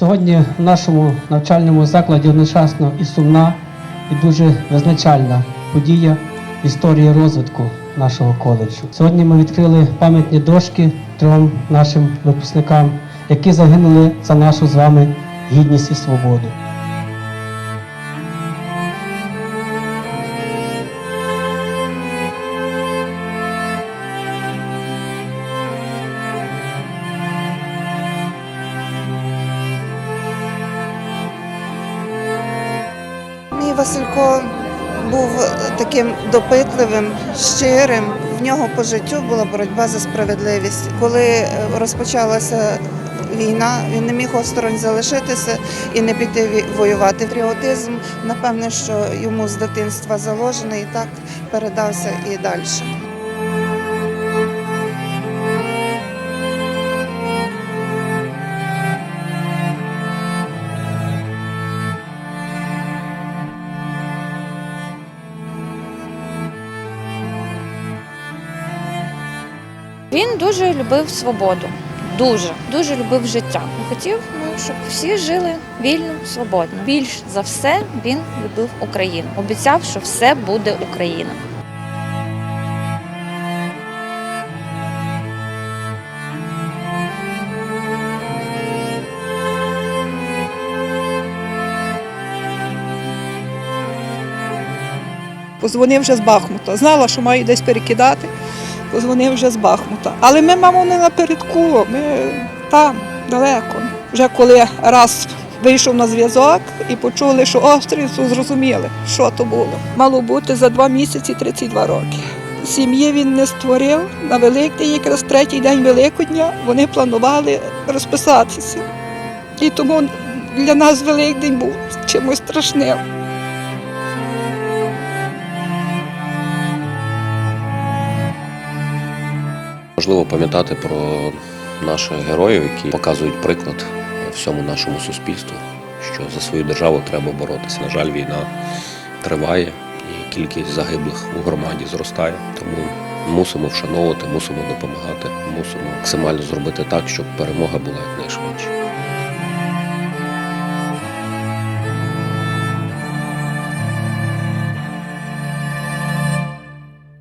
Сьогодні в нашому навчальному закладі одночасно і сумна, і дуже визначальна подія історії розвитку нашого коледжу. Сьогодні ми відкрили пам'ятні дошки трьом нашим випускникам, які загинули за нашу з вами гідність і свободу. Василько був таким допитливим, щирим. В нього по життю була боротьба за справедливість. Коли е, розпочалася війна, він не міг осторонь залишитися і не піти воювати. Тріотизм, напевне, що йому з дитинства заложений і так передався і далі. Він дуже любив свободу. Дуже, дуже любив життя. Хотів, ну, щоб всі жили вільно, свободно. Більш за все він любив Україну. Обіцяв, що все буде Україна. Позвонив вже з Бахмута. Знала, що маю десь перекидати. Позвонив вже з Бахмута. Але ми, мамо, не напередку, ми там, далеко. Вже коли раз вийшов на зв'язок і почули, що то зрозуміли, що то було. Мало бути за два місяці 32 роки. Сім'ї він не створив. На Великдень, якраз третій день Великодня, вони планували розписатися. І тому для нас Великдень був чимось страшним. Важливо пам'ятати про наших героїв, які показують приклад всьому нашому суспільству, що за свою державу треба боротися. На жаль, війна триває і кількість загиблих у громаді зростає. Тому мусимо вшановувати, мусимо допомагати, мусимо максимально зробити так, щоб перемога була якнайшвидше.